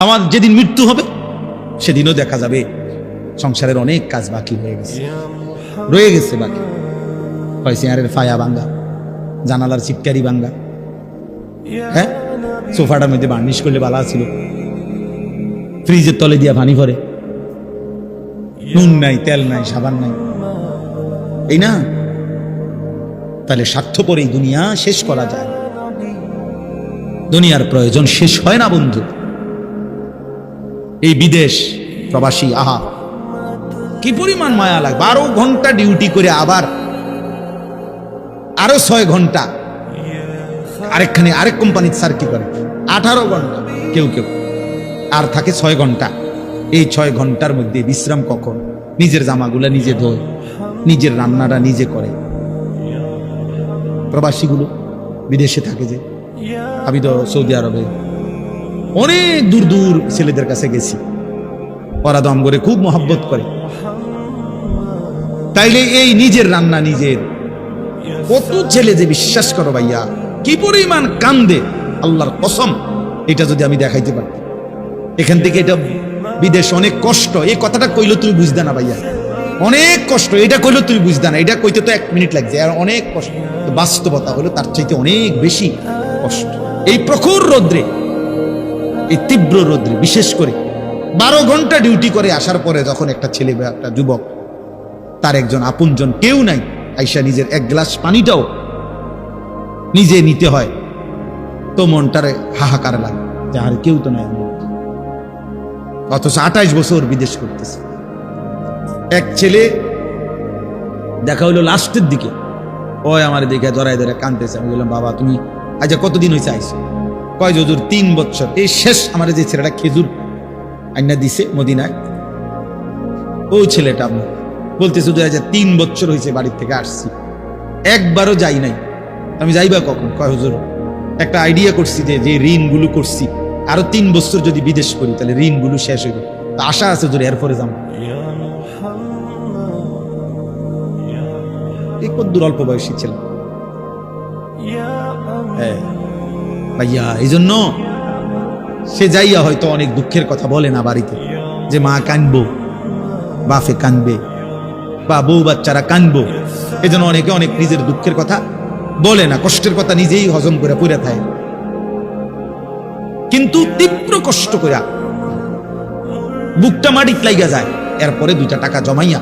আমার যেদিন মৃত্যু হবে, সেদিনও দেখা যাবে। সংসারের অনেক কাজ বাকি হয়ে গেছে। রয়ে গেছে বাকি। চেয়ারের ফায়া ভাঙ্গা, জানালার চিটকারি ভাঙ্গা। হ্যাঁ? সোফাটার মধ্যে বার্নিশ করলে বালা ছিল। ফ্রিজের তলে দিয়া পানি ভরে। নুন নাই, তেল নাই, সাবান নাই। এই না? তাহলে স্বার্থপর এই দুনিয়া শেষ করা যায়। দুনিয়ার প্রয়োজন শেষ হয় না, বন্ধু। এই বিদেশ প্রবাসী, আহা। কি পরিমাণ মায়া লাগে। বারো ঘণ্টা ডিউটি করে আবার আরও ছয় ঘণ্টা আরেকখানে আরেক কোম্পানির স্যার কি করে? আঠারো ঘণ্টা, কেউ কেউ। আর থাকে ছয় ঘণ্টা। এই ছয় ঘণ্টার মধ্যে বিশ্রাম কখন? নিজের জামাগুলা নিজে ধোয়, নিজের রান্নাটা নিজে করে। প্রবাসীগুলো বিদেশে থাকে যে। আমি তো সৌদি আরবে অনেক দূর দূর ছেলেদের কাছে গেছি। ওরা দম করে খুব মহব্বত করে। তাইলে এই নিজের রান্না নিজের। কত ছেলে যে বিশ্বাস করো ভাইয়া, কি পরিমাণ কান্দে, আল্লাহর কসম, এটা যদি আমি দেখাইতে পারতাম এখান থেকে এটা বিদেশ অনেক কষ্ট, এই কথাটা কইলো তুমি বুঝতে না ভাইয়া। অনেক কষ্ট, এটা কইলো তুমি বুঝতে না, এটা কইতে তো এক মিনিট লাগছে, আর অনেক কষ্ট। বাস্তবতা হলো তার চাইতে অনেক বেশি কষ্ট। এই প্রখর রৌদ্রে এই তীব্র রৌদ্রে, বিশেষ করে বারো ঘণ্টা ডিউটি করে আসার পরে যখন একটা ছেলে বা একটা যুবক, তার একজন আপনজন কেউ নাই, আইসা নিজের এক গ্লাস পানিটাও নিজে নিতে হয়। তো মনটারে হাহাকার লাগে, যে আর কেউ তো নাই। অথচ আঠাইশ বছর বিদেশ করতেছে। এক ছেলে দেখা হইল লাস্টের দিকে, ওই আমার দিকে ধরাই ধরে কানতেছে আমি বললাম, বাবা, তুমি আজ কতদিন হয়েছে আইসো কয় যজুর তিন বছর। এই শেষ আমার যে ছেলেটা খেজুর আইনা দিছে মদিনায়। ওই ছেলেটা আমার বলতেছে, দুই হাজার তিন বছর হয়েছে বাড়ির থেকে আসছি। একবারও যাই নাই। আমি যাইবা কখন? কয়, হুজুর, একটা আইডিয়া করছি যে যে ঋণগুলো করছি, আরও তিন বছর যদি বিদেশ করি, তাহলে ঋণগুলো শেষ হইবে। তা আশা আছে, হুজুর, এরপরে যাব কদ্দুর অল্প বয়সী ছিল। হ্যাঁ। ভাইয়া এই জন্য সে যাইয়া হয়তো অনেক দুঃখের কথা বলে না বাড়িতে, যে মা কানবো বাফে কানবে, বা বউ বাচ্চারা কানবো এই জন্য অনেকে অনেক নিজের দুঃখের কথা বলে না, কষ্টের কথা নিজেই হজম করে পড়ে থাকে কিন্তু তীব্র কষ্ট করে বুকটা মাটিত লাইগা যায়, এরপরে দুইটা টাকা জমাইয়া,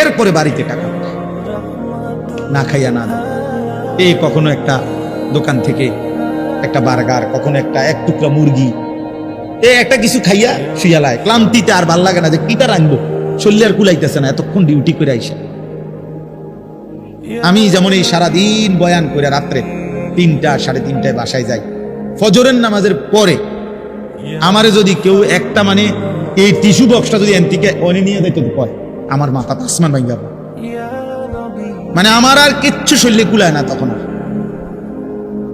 এরপরে বাড়িতে টাকা না খাইয়া না এই কখনো একটা দোকান থেকে একটা বার্গার, কখনো একটা এক টুকরা মুরগি। এ, একটা কিছু খাইয়া শুয়ালায় ক্লান্তিতে আর ভালো লাগে না যে কিটা রাখব শরীরে আর কুলাইতেছে না, এতক্ষণ ডিউটি করে আইসা। আমি যেমন এই সারাদিন বয়ান করে রাত্রে তিনটা, সাড়ে তিনটায় বাসায় যাই, ফজরের নামাজের পরে আমারে যদি কেউ একটা মানে এই টিস্যু বক্সটা যদি এন থেকে অনে নিয়ে দিত কয়, আমার মাথা আসমান পড়ে। মানে আমার আর কিচ্ছু শরীরে কুলায় না তখন আর।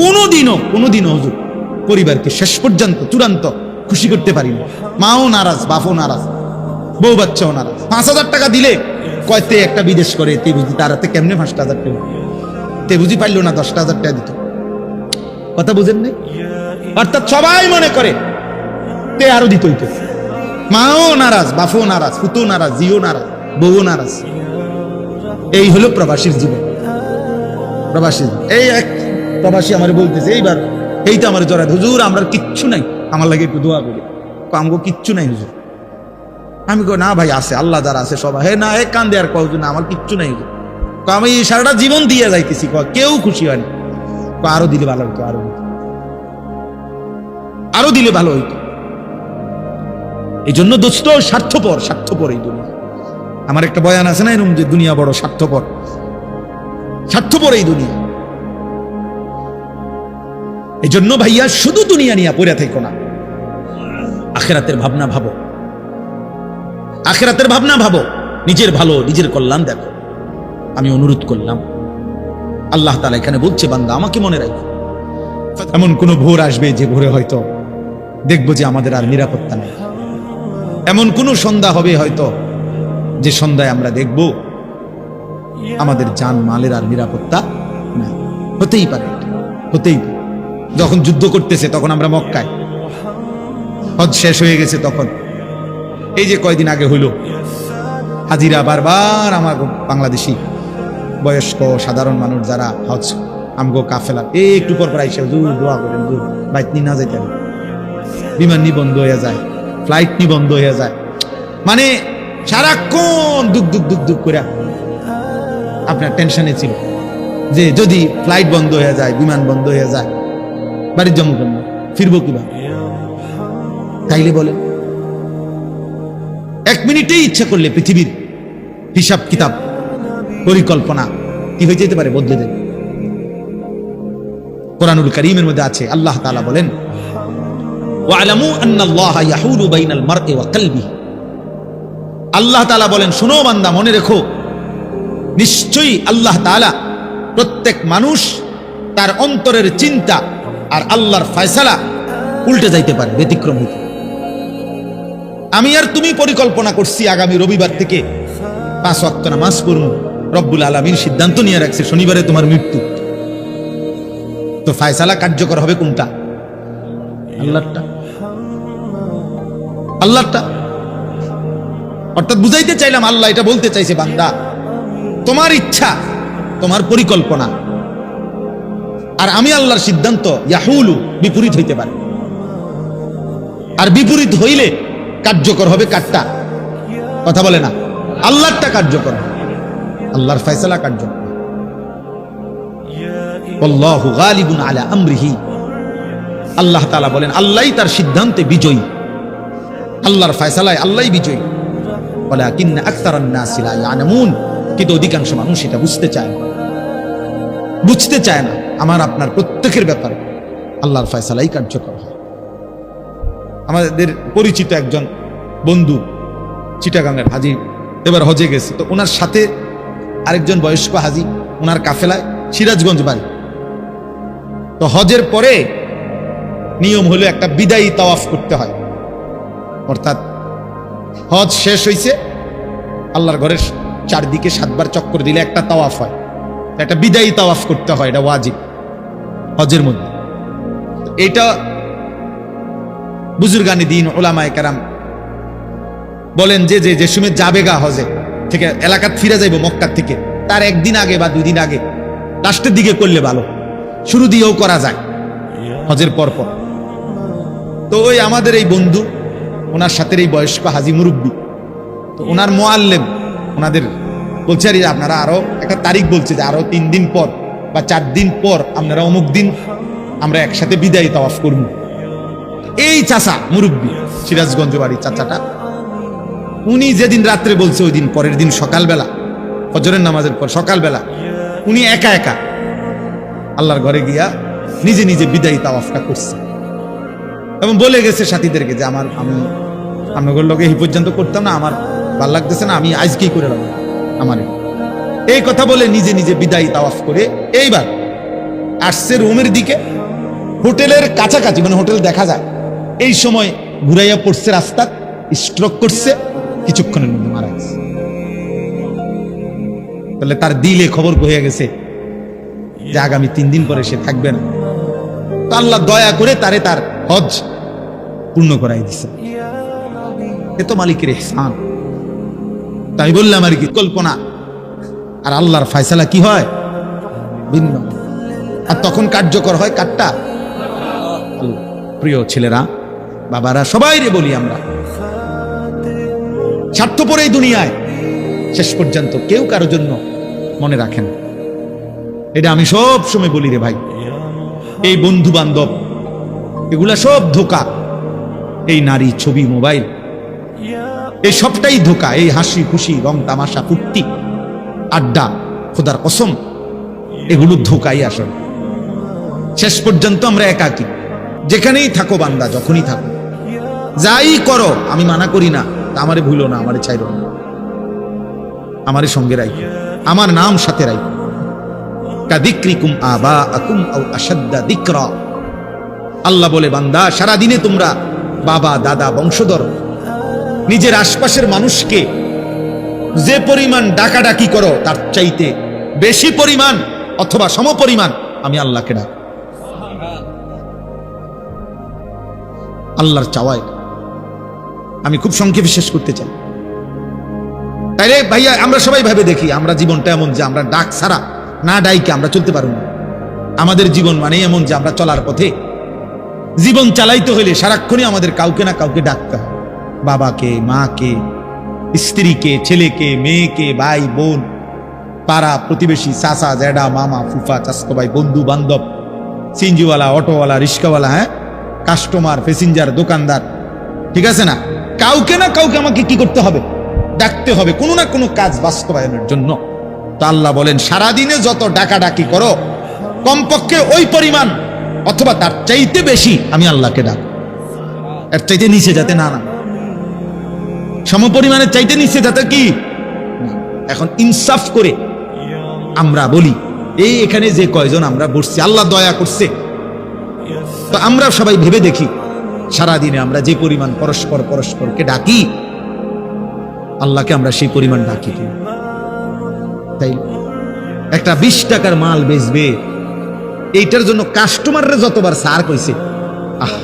কোনোদিনও কোনোদিনও হজুর পরিবারকে শেষ পর্যন্ত, চূড়ান্ত খুশি করতে পারি না মাও নারাজ, বাপও নারাজ, বউ বাচ্চাও নারাজ। পাঁচ হাজার টাকা দিলে কয়তে একটা বিদেশ করে, তে বুঝি তার হাতে কেমনে পাঁচটা হাজার টাকা? তে বুঝি পারল না, দশটা হাজার টাকা দিত। কথা বুঝেন নাই? অর্থাৎ সবাই মনে করে, তে আরও দিত মাও নারাজ, বাপও নারাজ ফুতো নারাজ জিও নারাজ, বউও নারাজ। এই হলো প্রবাসীর জীবন। প্রবাসী এই এক প্রবাসী আমার বলতেছে এইবার এই তো আমার জড়াত হুজুর আমার কিচ্ছু নাই। আমার লাগে একটু দোয়া করি। কো, আমগো কিচ্ছু নাই হুজুর। আমি কো না ভাই আছে আল্লাহ যারা আছে সবাই হে না হে কান্দে আর কও না আমার কিচ্ছু নাই হুজুর। আমি সারাটা জীবন দিয়ে যাইতেছি। কো, কেউ খুশি হয়নি কো, আরও দিলে ভালো হইতো আরও। আরও দিলে ভালো হইতো। এই জন্য দোস্ত স্বার্থপর স্বার্থপর এই দুনিয়া। আমার একটা বয়ান আছে না এরকম যে দুনিয়া বড় স্বার্থপর। স্বার্থপর এই দুনিয়া। এই জন্য ভাইয়া, শুধু দুনিয়া নিয়ে পড়ে থাকো না। আখেরাতের ভাবনা ভাবো। আখেরাতের ভাবনা ভাবো। নিজের ভালো, নিজের কল্যাণ দেখো। আমি অনুরোধ করলাম, আল্লাহ তালা এখানে বলছে, বান্দা, আমাকে মনে রাখো। এমন কোন ভোর আসবে যে ভোরে হয়তো দেখব যে আমাদের আর নিরাপত্তা নেই। এমন কোন সন্ধ্যা হবে হয়তো যে সন্ধ্যায় আমরা দেখব আমাদের যান মালের আর নিরাপত্তা নাই। হতেই পারে হতেই পারে। যখন যুদ্ধ করতেছে, তখন আমরা মক্কায়। হজ শেষ হয়ে গেছে তখন। এই যে কয়দিন আগে হইল, হাজিরা বারবার আমার বাংলাদেশি বয়স্ক সাধারণ মানুষ যারা হজ, আমগো কাফেলা এই একটু পর পর আইসা, হুজুর, দোয়া করেন, হুজুর বাইক নিয়ে না যাইতে হবে। বিমান নি বন্ধ হয়ে যায় ফ্লাইট নি বন্ধ হয়ে যায়। মানে সারাক্ষণ দুক দুক দুক দুক করে আপনার টেনশনে ছিল যে যদি ফ্লাইট বন্ধ হয়ে যায়, বিমান বন্ধ হয়ে যায় বাড়ির জন্ম করব ফিরবো কীভাবে? তাইলে বলেন। এক মিনিটেই ইচ্ছা করলে পৃথিবীর হিসাব কিতাব, পরিকল্পনা কি হয়ে যেতে পারে বদলে দেবে কোরআনুল করিমের মধ্যে আছে, আল্লাহ তাআলা বলেন আল্লাহ তাআলা বলেন, শোনো বান্দা, মনে রেখো, নিশ্চয়ই আল্লাহ তাআলা প্রত্যেক মানুষ তার অন্তরের চিন্তা আর আল্লাহর ফয়সালা উল্টে যাইতে পারে, ব্যতিক্রম হইতে আমি আর তুমি পরিকল্পনা করছি আগামী রবিবার থেকে পাঁচ ওয়াক্ত নামাজ পড়ুন রব্বুল আলমীর সিদ্ধান্ত নিয়ে রাখছে, শনিবারে তোমার মৃত্যু। তো ফায়সালা কার্যকর হবে কোনটা? আল্লাহটা আল্লাহটা অর্থাৎ বুঝাইতে চাইলাম, আল্লাহ এটা বলতে চাইছে বান্দা, তোমার ইচ্ছা, তোমার পরিকল্পনা। আর আমি আল্লাহর সিদ্ধান্ত ইয়াহুলু বিপরীত হইতে পারে। আর বিপরীত হইলে কার্যকর হবে কারটা? কথা বলে না। আল্লাহরটা কার্যকর আল্লাহর ফয়সালা কার্যকর আল্লাহু আলা আমরিহি। আল্লাহ তাআলা বলেন আল্লাহই তার সিদ্ধান্তে বিজয়ী। আল্লাহর ফয়সালায় আল্লাহই বিজয়ী। ওয়ালাকিন আকতারান নাসি লা ইয়ালামুন কিন্তু অধিকাংশ মানুষ এটা বুঝতে চায় না। বুঝতে চায় না, আমার আপনার প্রত্যেকের ব্যাপারে আল্লাহর ফয়সালাই কার্যকর হয়। আমাদের পরিচিত একজন বন্ধু চিটাগাঙ্গের হাজি, এবার হজে গেছে। তো ওনার সাথে আরেকজন বয়স্ক হাজি, ওনার কাফেলায় সিরাজগঞ্জ বাড়ি। তো হজের পরে নিয়ম হলো একটা বিদায়ী তাওয়াফ করতে হয়। অর্থাৎ হজ শেষ হইছে, আল্লাহর ঘরের চারদিকে সাতবার চক্কর দিলে একটা তাওয়াফ হয়। একটা বিদায়ী তাওয়াফ করতে হয়, এটা ওয়াজিব। হজের মধ্যে। এটা বুজুর্গানি দিন ওলামায় কারাম বলেন যে যে যে সময় যাবে গা হজে থেকে এলাকাত ফিরে যাইব মক্কার থেকে, তার একদিন আগে বা দুই দিন আগে, লাস্টের দিকে করলে ভালো। শুরু দিয়েও করা যায় হজের পর পর। তো ওই আমাদের এই বন্ধু, ওনার সাথে এই বয়স্ক হাজি মুরব্বী, তো ওনার মোয়াল্লেম, ওনাদের বলছে, আর আপনারা আরও একটা তারিখ বলছে যে আরও তিন দিন পর বা চার দিন পর আপনারা অমুক দিন আমরা একসাথে বিদায় তাওয়াফ করব। এই চাচা মুরব্বী, সিরাজগঞ্জ বাড়ির চাচাটা, উনি যেদিন রাত্রে বলছে, ওই দিন পরের দিন সকালবেলা, ফজরের নামাজের পর সকালবেলা, উনি একা একা আল্লাহর ঘরে গিয়া নিজে নিজে বিদায়ী তাওয়াফটা করছে। এবং বলে গেছে সাথীদেরকে যে, আমার, আমি, আপনাদের লোকে এই পর্যন্ত করতাম না, আমার ভালো লাগতেছে না, আমি আজকেই করে রাখব। আমার। এই কথা বলে নিজে নিজে বিদায়ী তাওয়াফ করে এইবার আসছে রুমের দিকে। হোটেলের কাছাকাছি মানে হোটেল দেখা যায়। এই সময় ঘুরাইয়া পড়ছে রাস্তা স্ট্রোক করছে, কিছুক্ষণের মধ্যে মারা গেছে। তাহলে তার দিলে খবর হয়ে গেছে? যে আগামী তিন দিন পরে সে থাকবে না। তো আল্লাহ দয়া করে তারে তার হজ পূর্ণ করাই দিছে। এ তো মালিকের এহসান তাই বললাম আর কি, কল্পনা। আর আল্লাহর ফায়সালা কি হয়? ভিন্ন। আর তখন কার্যকর হয় আল্লাহ। প্রিয় ছেলেরা, বাবারা, সবাই রে বলি আমরা, স্বার্থপর এই দুনিয়ায় শেষ পর্যন্ত কেউ কারও জন্য মনে রাখেন। এটা আমি সব সময় বলি রে ভাই, এই বন্ধু বান্ধব এগুলা সব ধোকা, এই নারী ছবি মোবাইল এই সবটাই ধোকা, এই হাসি, খুশি, রং, তামাশা, ফুর্তি, আড্ডা, খোদার কসম, এগুলো ধোকাই আসলে। শেষ পর্যন্ত আমরা একাকি। যেখানেই থাকো বান্দা, যখনই থাকো। যাই করো, আমি মানা করি না, তা আমারে ভুলো না, আমারে চাইরো না। আমারে সঙ্গে রাই আমার নাম সাথে রাই কাদিক্রিকুম আবা আকুম আও আসাদ্দা দিকরা। আল্লাহ বলে, বান্দা সারা দিনে তোমরা বাবা, দাদা, বংশধর নিজের আশপাশের মানুষকে যে পরিমাণ ডাকাডাকি করো, তার চাইতে বেশি পরিমাণ অথবা সমপরিমাণ আমি আল্লাহকে ডাক। আল্লাহর চাওয়ায়। আমি খুব সংক্ষেপে শেষ করতে চাই। তাইলে ভাইয়া, আমরা সবাই ভাবে দেখি, আমরা জীবনটা এমন যে আমরা ডাক ছাড়া, না ডাইকে আমরা চলতে পারব না। আমাদের জীবন মানে এমন যে আমরা চলার পথে। জীবন চালাইতে হলে সারাক্ষণই আমাদের কাউকে না কাউকে ডাকতে হয়। বাবাকে, মাকে, স্ত্রীকে, ছেলেকে, মেয়েকে, ভাই, বোন, পাড়া প্রতিবেশী, চাচা জ্যাডা মামা, ফুফা চাস্তো ভাই, বন্ধু বান্ধব, সিনজিওয়ালা, অটোওয়ালা, রিক্সাওয়ালা হ্যাঁ? কাস্টমার, প্যাসেঞ্জার, দোকানদার, ঠিক আছে না? কাউকে না কাউকে আমাকে কি করতে হবে? ডাকতে হবে কোনো না কোনো কাজ বাস্তবায়নের জন্য। তো আল্লাহ বলেন, সারাদিনে যত ডাকাডাকি করো, কমপক্ষে ওই পরিমাণ, অথবা তার চাইতে বেশি আমি আল্লাহকে ডাক। এর চাইতে নিচে যাতে না না সমপরিমাণের চাইতে নিচ্ছে যাতে কি? এখন ইনসাফ করে আমরা বলি এই এখানে যে কয়জন আমরা বসছি, আল্লাহ দয়া করছে। তো আমরা সবাই ভেবে দেখি, সারাদিনে আমরা যে পরিমাণ পরস্পর পরস্পরকে ডাকি, আল্লাহকে আমরা সেই পরিমাণ ডাকি। তাই একটা বিশ টাকার মাল বেচবে, এইটার জন্য কাস্টমাররা যতবার সার কইছে, আহ,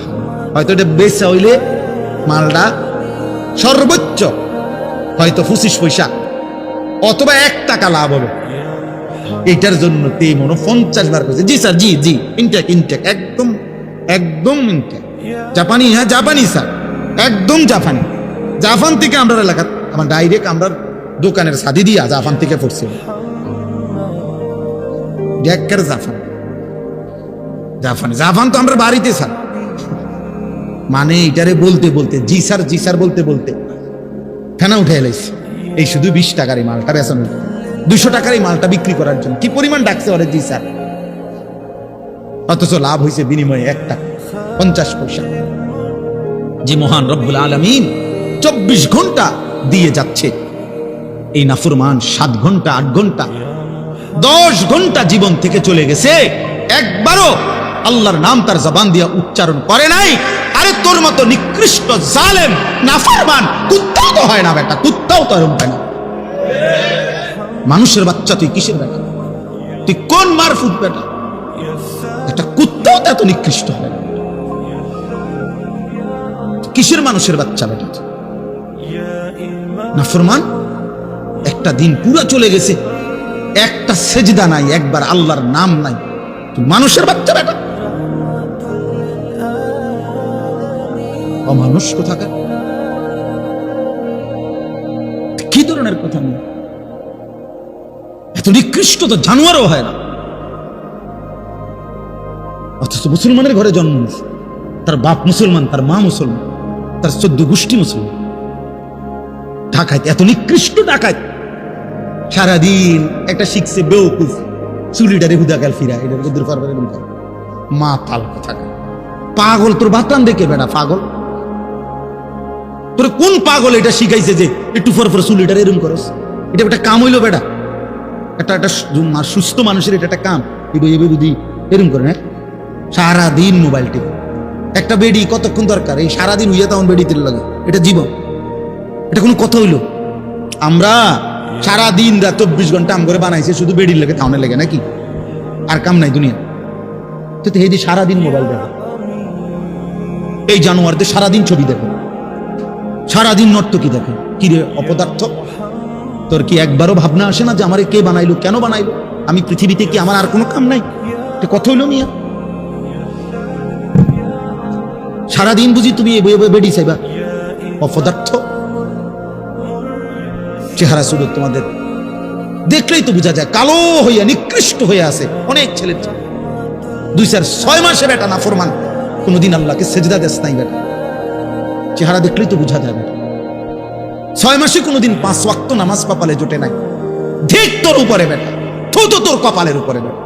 হয়তো এটা বেচা হইলে মালটা সর্বোচ্চ। হয়তো পঁচিশ পয়সা, অথবা এক টাকা লাভ হবে। এটার জন্য তে মনে পঞ্চাশ বার করেছে। জি স্যার, জি জি ইনটেক ইনটেক একদম একদম ইনটেক জাপানি হ্যাঁ জাপানি স্যার, একদম জাপানি। জাপান থেকে আমরা এলাকা, আমার ডাইরেক্ট আমরা দোকানের সাদি দিয়া জাপান থেকে পড়ছি। জাপান। জাপান জাপান তো আমরা বাড়িতে স্যার। মানে এটারে বলতে বলতে, জি স্যার জি স্যার বলতে বলতে ফেনা উঠে এলাইছি। এই শুধু বিশ টাকার এই মালটা বেচন। দুশো টাকার এই মালটা বিক্রি করার জন্য। কি পরিমাণ ডাকছে ওরে, জি স্যার? অথচ লাভ হয়েছে বিনিময়ে এক টাকা পঞ্চাশ পয়সা। যে মহান রব্বুল আলমিন, চব্বিশ ঘণ্টা দিয়ে যাচ্ছে। এই নাফরমান সাত ঘণ্টা, আট ঘণ্টা, দশ ঘণ্টা জীবন থেকে চলে গেছে। একবারও আল্লাহর নাম তার জবান দিয়ে উচ্চারণ করে নাই। আরে তোর মতো নিকৃষ্ট জালেম, নাফরমান, কুত্তাও তো হয় না বেটা, কুত্তাও তো এরকম হয় না। মানুষের বাচ্চা তুই কিসের বেটা? তুই কোন মারফুট বেটা? একটা কুত্তাও তো এত নিকৃষ্ট হয় না। কিসের মানুষের বাচ্চা বেটা? নাফরমান, একটা দিন পুরো চলে গেছে, একটা সেজদা নাই, একবার আল্লাহর নাম নাই। তুই মানুষের বাচ্চা বেটা? অমানুষ কোথাকার কি ধরনের কথা নেই এত নিকৃষ্ট তো জানোয়ারও হয় না। অথচ মুসলমানের ঘরে জন্ম। তার বাপ মুসলমান, তার মা মুসলমান, তার চোদ্দ গোষ্ঠী মুসলমান। ঢাকায় এত নিকৃষ্ট ঢাকায় সারাদিন একটা শিখছে বেউকুফ চুলিটারে হুদা গাল ফিরা এটা বুদ্ধুর পারবে মা তাল কথা পাগল, তোর বাতান দেখে বেড়া, পাগল। তোর কোন পাগল এটা শিখাইছে যে একটু ফর ফর এটা এরম করস? এটা একটা কাম হইল বেটা। একটা একটা সুস্থ মানুষের এটা একটা কাম। এবে এবে বুদ্ধি এরম করে না সারাদিন মোবাইল টিপে। একটা বেডি কতক্ষণ দরকার? এই সারাদিন হইয়া তখন বেডি তেল লাগে। এটা জীবন। এটা কোনো কথা হইল? আমরা সারা দিন রাত চব্বিশ ঘণ্টা আম করে বানাইছে, শুধু বেডির লেগে তাহলে লেগে, নাকি? আর কাম নাই দুনিয়া তো যে সারাদিন মোবাইল দেখে। এই জানোয়ারদের সারাদিন ছবি দেখে। সারাদিন নর্তকি দেখে? কি রে অপদার্থ? তোর কি একবারও ভাবনা আসে না যে আমারে কে বানাইলো, কেন বানাইলো? আমি পৃথিবীতে কি আমার আর কোনো কাম নাই? কথা হইল মিয়া। সারাদিন বুঝি তুমি বেডি চাইবা। অপদার্থ। চেহারা সুরত তোমাদের। দেখলেই তো বোঝা যায়, কালো হইয়া, নিকৃষ্ট হয়ে আছে অনেক ছেলের চেয়ে। দুই চার ছয় মাসে বেটা না ফরমান কোনোদিন আল্লাহকে সেজদা দেশ নাই বেটা। চেহারা দেখলেই তো বোঝা যাবে। ছয় মাসে কোনোদিন পাঁচ ওয়াক্ত নামাজ কপালে জোটে নাই। ঠিক তোর উপরে বেটা। থু তো তোর কপালের উপরে বেটা।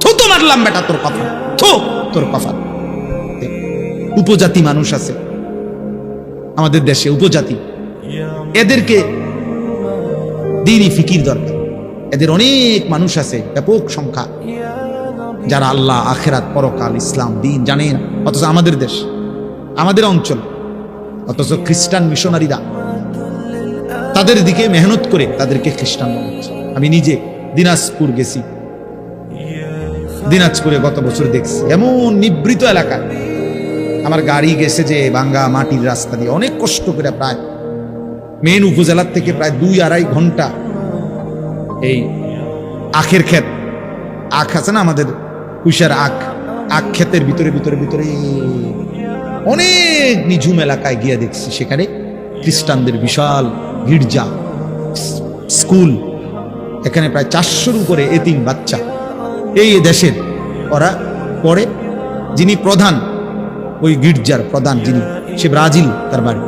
থু তো মারলাম বেটা তোর কপাল। থু তোর কপাল। উপজাতি মানুষ আছে। আমাদের দেশে উপজাতি। এদেরকে দিনই ফিকির দরকার। এদের অনেক মানুষ আছে, ব্যাপক সংখ্যা। যারা আল্লাহ, আখেরাত, পরকাল, ইসলাম, দিন জানে না অথচ আমাদের দেশ, আমাদের অঞ্চল অথচ খ্রিস্টান মিশনারিরা তাদের দিকে মেহনত করে তাদেরকে খ্রিস্টান বানাচ্ছে। আমি নিজে দিনাজপুর গেছি। দিনাজপুরে গত বছর দেখছি। এমন নিবৃত এলাকায় আমার গাড়ি গেছে যে বাঙ্গা মাটির রাস্তা দিয়ে। অনেক কষ্ট করে প্রায়, মেন উপজেলার থেকে প্রায় দুই আড়াই ঘণ্টা এই আখের ক্ষেত। আখ আছে না আমাদের, কুইশার আখ। আখ ক্ষেতের ভিতরে ভিতরে ভিতরে অনেক নিঝুম এলাকায় গিয়ে দেখছি সেখানে খ্রিস্টানদের বিশাল গির্জা, স্কুল, এখানে প্রায় চারশোর উপরে এতিম বাচ্চা। এই দেশের ওরা পড়ে যিনি প্রধান, ওই গির্জার প্রধান যিনি, সে ব্রাজিল, তার বাড়ি।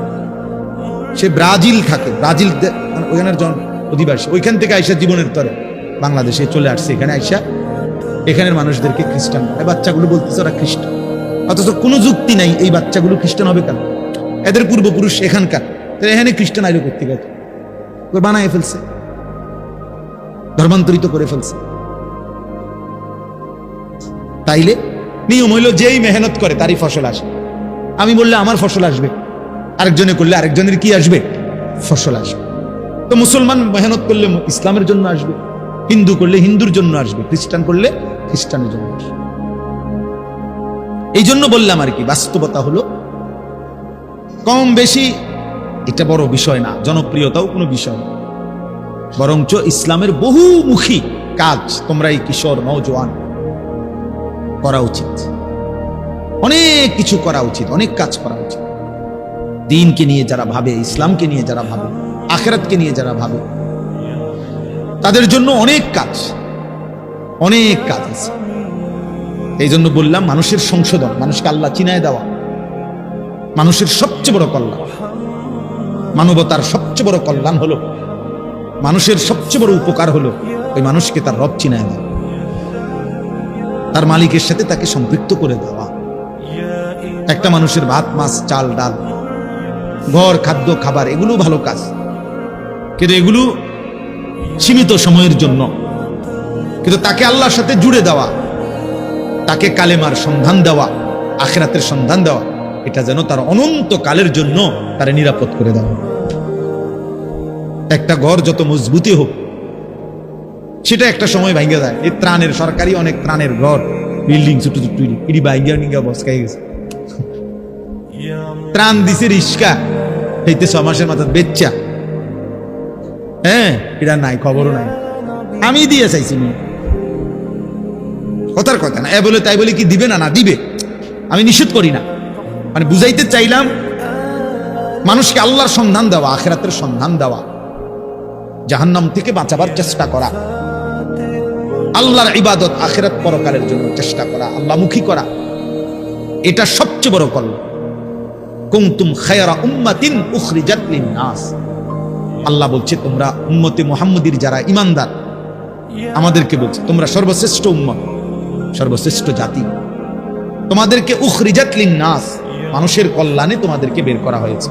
সে ব্রাজিল থাকে, ব্রাজিল মানে ওইখানের জন অধিবাসী, ওইখান থেকে আইসা জীবনের তরে বাংলাদেশে চলে আসছে। এখানে আইসা এখানের মানুষদেরকে খ্রিস্টান বাচ্চাগুলো বলতেছে ওরা খ্রিস্টান। অথচ কোনো যুক্তি নাই, এই বাচ্চাগুলো খ্রিস্টান হবে কেন? এদের পূর্বপুরুষ এখানকার তো এখানে খ্রিস্টান আইলো করতে গেছে বানায় ফেলছে, ধর্মান্তরিত করে ফেলছে। তাইলে নিয়ম হইল যেই মেহনত করে তারই ফসল আসে। আমি বললে আমার ফসল আসবে, আরেকজনে করলে আরেকজনের কি আসবে? ফসল আসবে। তো মুসলমান মেহনত করলে ইসলামের জন্য আসবে, হিন্দু করলে হিন্দুর জন্য আসবে, খ্রিস্টান করলে খ্রিস্টানের জন্য আসবে। এই জন্য বললাম আর কি, বাস্তবতা হলো কম বেশি এটা বড় বিষয় না, জনপ্রিয়তাও কোনো বিষয় না। বরঞ্চ ইসলামের বহুমুখী কাজ তোমরা এই কিশোর, নওজোয়ান করা উচিত। অনেক কিছু করা উচিত, অনেক কাজ করা উচিত। দিনকে নিয়ে যারা ভাবে, ইসলামকে নিয়ে যারা ভাবে, আখেরাতকে নিয়ে যারা ভাবে, তাদের জন্য অনেক কাজ অনেক কাজ আছে। এই জন্য বললাম, মানুষের সংশোধন, মানুষকে আল্লাহ চিনায় দেওয়া। মানুষের সবচেয়ে বড় কল্যাণ। মানবতার সবচেয়ে বড় কল্যাণ হলো, মানুষের সবচেয়ে বড় উপকার হলো ওই মানুষকে তার রব চিনায় দেওয়া। তার মালিকের সাথে তাকে সম্পৃক্ত করে দেওয়া। একটা মানুষের ভাত, মাছ, চাল, ডাল, ঘর, খাদ্য, খাবার এগুলো ভালো কাজ। কিন্তু এগুলো সীমিত সময়ের জন্য। কিন্তু তাকে আল্লাহর সাথে জুড়ে দেওয়া। তাকে কালেমার সন্ধান দেওয়া, আখেরাতের সন্ধান দেওয়া, এটা যেন তার অনন্ত কালের জন্য তার নিরাপদ করে দেওয়া। একটা ঘর যত মজবুতি হোক, সেটা একটা সময় ভাঙ্গে যায়। এই ত্রাণের, সরকারি অনেক ত্রাণের ঘর, বিল্ডিং ছোট ছোট ইডি ভাঙ্গিয়া নিঙ্গা বসকাই গেছে। ত্রাণ দিছে রিস্কা, হইতে ছ মাসের মাথা বেচ্চা। হ্যাঁ এটা নাই, খবরও নাই। আমি দিয়ে চাইছি। কথার কথা না। এ বলে, তাই বলে কি দিবে না? না, দিবে। আমি নিষেধ করি না। মানে বুঝাইতে চাইলাম, মানুষকে আল্লাহর সন্ধান দেওয়া, আখেরাতের সন্ধান দেওয়া, জাহান্নাম থেকে বাঁচাবার চেষ্টা করা, আল্লাহর ইবাদত আখেরাত পরকারের জন্য চেষ্টা করা, আল্লাহমুখী করা, এটা সবচেয়ে বড় কল্যাণ কুমতুম খায়রা উম্মাতিন উখরিজাত লিন-নাস। আল্লাহ বলছে, তোমরা উম্মতে মুহাম্মদীর যারা ইমানদার, আমাদেরকে বলছে, তোমরা সর্বশ্রেষ্ঠ উম্মত। সর্বশ্রেষ্ঠ জাতি। তোমাদেরকে উখরিজাত লিন-নাস, মানুষের কল্যাণে তোমাদেরকে বের করা হয়েছে।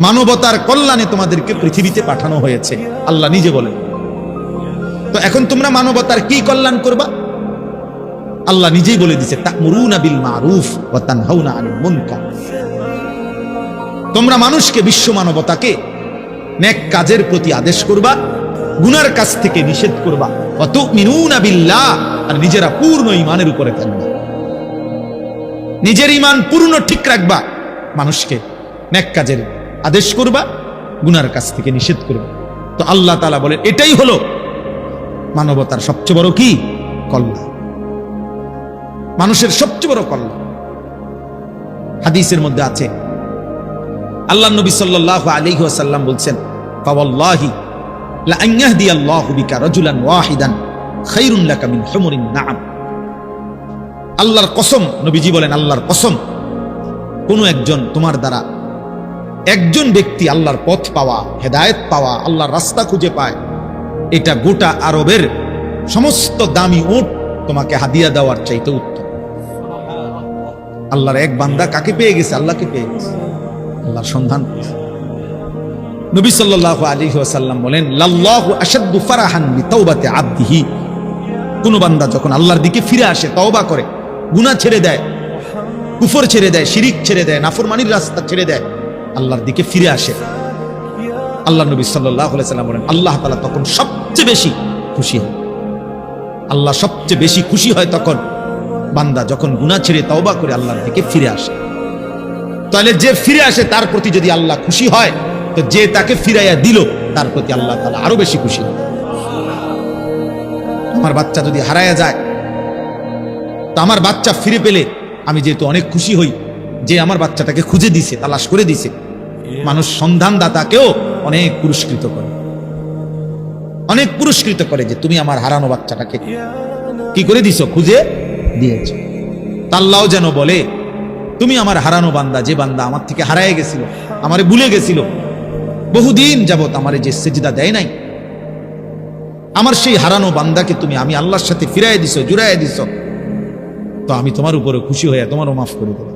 মানবতার কল্যাণে তোমাদেরকে পৃথিবীতে পাঠানো হয়েছে, আল্লাহ নিজে বলেন। তো এখন তোমরা মানবতার কি কল্যাণ করবা? আল্লাহ নিজেই বলে দিছে বিল তোমরা মানুষকে বিশ্ব মানবতাকে নেক কাজের প্রতি আদেশ করবা, গুনার কাছ থেকে নিষেধ করবা। আর নিজেরা পূর্ণ ঈমানের উপরে থাকবা। নিজের ঈমান পূর্ণ ঠিক রাখবা। মানুষকে নেক কাজের আদেশ করবা, গুনার কাছ থেকে নিষেধ করবা। তো আল্লাহ তাআলা বলেন, এটাই হলো মানবতার সবচেয়ে বড় কি? কল্যাণ মানুষের সবচেয়ে বড় কল্যাণ হাদিসের মধ্যে আছে। আল্লাহ নবী সাল্লাল্লাহু আলাইহি ওয়াসাল্লাম বলছেন ফাওয়াল্লাহি আল্লাহর কসম, নবীজি বলেন আল্লাহর কসম, কোন একজন তোমার দ্বারা একজন ব্যক্তি আল্লাহর পথ পাওয়া, হেদায়েত পাওয়া, আল্লাহর রাস্তা খুঁজে পায়, এটা গোটা আরবের সমস্ত দামি উট তোমাকে হাদিয়া দেওয়ার চাইতে উত্তম। আল্লাহর এক বান্দা কাকে পেয়ে গেছে? আল্লাহকে পেয়ে গেছে। আল্লাহর সন্ধান পেয়েছে। নবী সাল্লাল্লাহু আলাইহি ওয়াসাল্লাম বলেন, লাল্লাহু আশাদ্দু ফারাহান বিতাওবাতি আব্দিহি। কোন বান্দা যখন আল্লাহর দিকে ফিরে আসে, তওবা করে, গুনাহ ছেড়ে দেয়, কুফর ছেড়ে দেয়, শিরিক ছেড়ে দেয়, নাফরমানির রাস্তা ছেড়ে দেয়, আল্লাহর দিকে ফিরে আসে। আল্লাহ নবী আলাইহি সাল্লাম বলেন, আল্লাহ তাআলা তখন সবচেয়ে বেশি খুশি হয়। আল্লাহ সবচেয়ে বেশি খুশি হয় তখন বান্দা যখন গুনাহ ছেড়ে তওবা করে আল্লাহর দিকে ফিরে আসে। তাহলে যে ফিরে আসে, তার প্রতি যদি আল্লাহ খুশি হয় তো যে তাকে ফিরাইয়া দিল, তার প্রতি আল্লাহ তাআলা আরও বেশি খুশি আমার বাচ্চা যদি হারায়া যায়, তো আমার বাচ্চা ফিরে পেলে আমি যেহেতু অনেক খুশি হই, যে আমার বাচ্চাটাকে খুঁজে দিছে, তালাশ করে দিছে, মানুষ সন্ধানদাতাকেও অনেক পুরস্কৃত করে। অনেক পুরস্কৃত করে যে তুমি আমার হারানো বাচ্চাটাকে কি করে দিছো, খুঁজে দিয়েছ। তাল্লাও যেন বলে, তুমি আমার হারানো বান্দা, যে বান্দা আমার থেকে হারায় গেছিল, আমারে ভুলে গেছিল বহুদিন যাবত এই যে সেজদা দেয় নাই, আমার সেই হারানো বান্দাকে তুমি আমি আল্লাহর সাথে ফিরাই দিছ জুড়াই দিছ, তো আমি তোমার উপরে খুশি হয়ে তোমারও মাফ করে দেবো